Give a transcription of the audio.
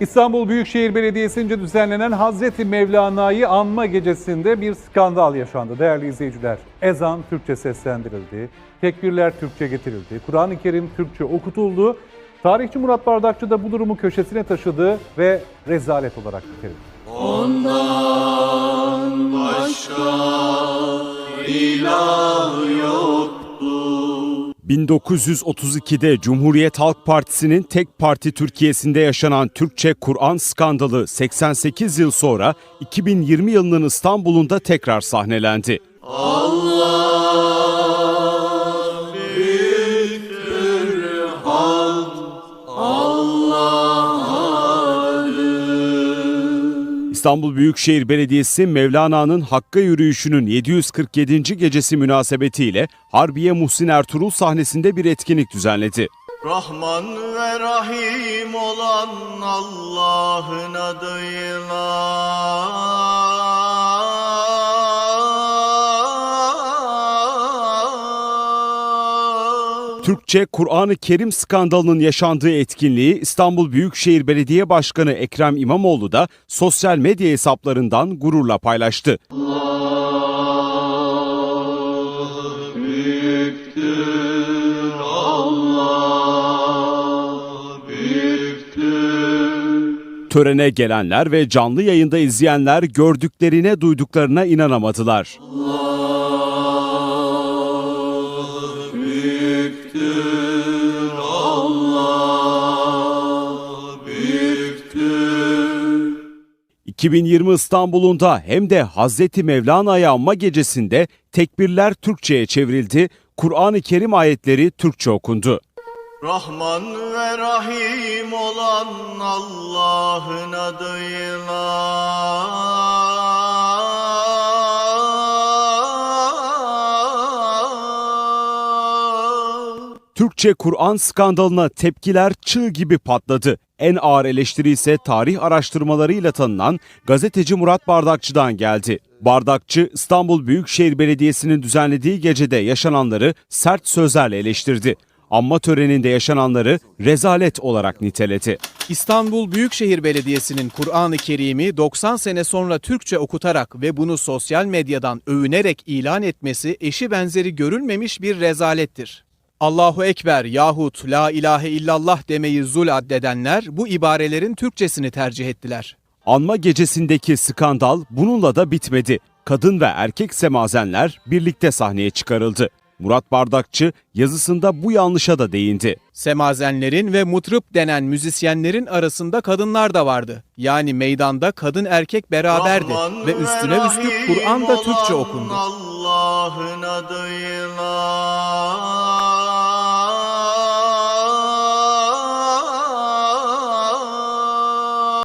İstanbul Büyükşehir Belediyesi'nce düzenlenen Hazreti Mevlana'yı anma gecesinde bir skandal yaşandı değerli izleyiciler. Ezan Türkçe seslendirildi, tekbirler Türkçe getirildi, Kur'an-ı Kerim Türkçe okutuldu. Tarihçi Murat Bardakçı da bu durumu köşesine taşıdı ve rezalet olarak niteledi. 1932'de Cumhuriyet Halk Partisi'nin tek parti Türkiye'sinde yaşanan Türkçe Kur'an skandalı 88 yıl sonra 2020 yılının İstanbul'unda tekrar sahnelendi. İstanbul Büyükşehir Belediyesi Mevlana'nın Hakk'a yürüyüşünün 747. gecesi münasebetiyle Harbiye Muhsin Ertuğrul sahnesinde bir etkinlik düzenledi. Rahman ve Rahim olan Allah'ın adıyla Türkçe Kur'an-ı Kerim skandalının yaşandığı etkinliği İstanbul Büyükşehir Belediye Başkanı Ekrem İmamoğlu da sosyal medya hesaplarından gururla paylaştı. Törene gelenler ve canlı yayında izleyenler gördüklerine duyduklarına inanamadılar. büyüktür 2020 İstanbul'unda hem de Hazreti Mevlana'ya anma gecesinde tekbirler Türkçe'ye çevrildi, Kur'an-ı Kerim ayetleri Türkçe okundu. Rahman ve Rahim olan Allah'ın adıyla Türkçe Kur'an skandalına tepkiler çığ gibi patladı. En ağır eleştiri ise tarih araştırmalarıyla tanınan gazeteci Murat Bardakçı'dan geldi. Bardakçı, İstanbul Büyükşehir Belediyesi'nin düzenlediği gecede yaşananları sert sözlerle eleştirdi. Anma töreninde yaşananları rezalet olarak niteledi. İstanbul Büyükşehir Belediyesi'nin Kur'an-ı Kerim'i 90 sene sonra Türkçe okutarak ve bunu sosyal medyadan övünerek ilan etmesi eşi benzeri görülmemiş bir rezalettir. Allahu Ekber yahut La ilahe illallah demeyi zul addedenler bu ibarelerin Türkçesini tercih ettiler. Anma gecesindeki skandal bununla da bitmedi. Kadın ve erkek semazenler birlikte sahneye çıkarıldı. Murat Bardakçı yazısında bu yanlışa da değindi. Semazenlerin ve mutrip denen müzisyenlerin arasında kadınlar da vardı. Yani meydanda kadın erkek beraberdi Rahman ve üstüne üstlük Kur'an da Türkçe okundu. Allah'ın adıyla